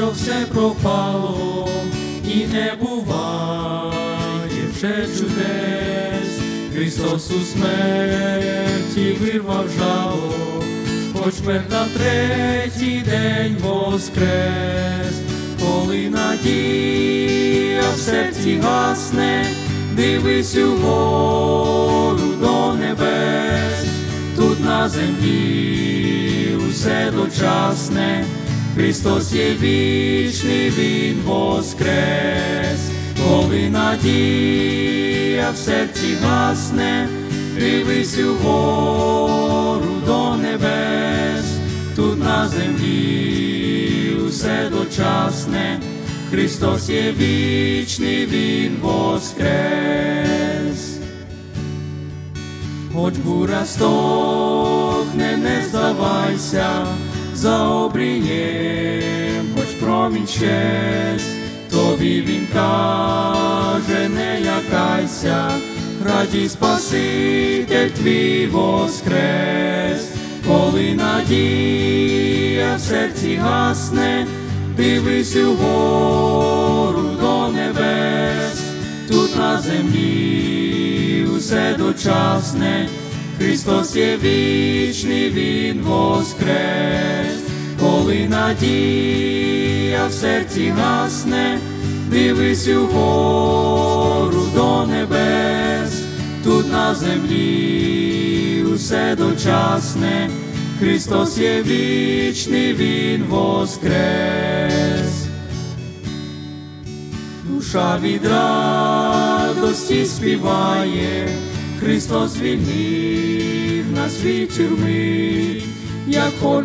що все пропало і не буває вже чудес. Христос у смерті вирвав жало, хоч мер на третій день воскрес, коли надія в серці гасне, дивись угору до небес, тут на землі усе дочасне, Христос є вічний, Він воскрес, коли надія в серці гасне, дивись угору до небес, тут на землі усе дочасне, Христос є вічний, Він воскрес. Хоч бура стохне, не здавайся, за обрієм, хоч промінь щез, тобі він каже, не лякайся, радій Спаситель твій воскрес, коли надія в серці гасне, дивись угору до небес, тут на землі усе дочасне, Христос є вічний, Він воскрес, коли надія в серці гасне, дивись угору до небес, тут на землі усе дочасне, Христос є вічний, Він воскрес. Душа від радості співає, Христос звільнив нас від тюрми, як хор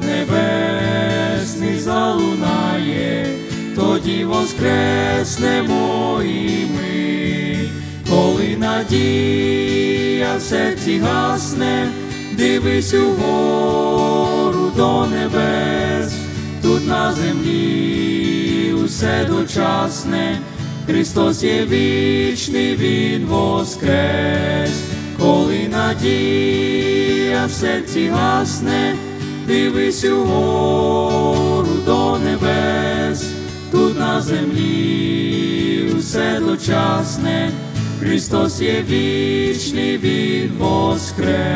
небесний залунає, тоді воскреснемо і ми, коли надія в серці гасне, дивись угору до небес, тут на землі усе дочасне. Христос є вічний, Він воскрес, коли надія в серці гасне, дивись угору до небес, тут на землі все дочасне, Христос є вічний, Він воскрес.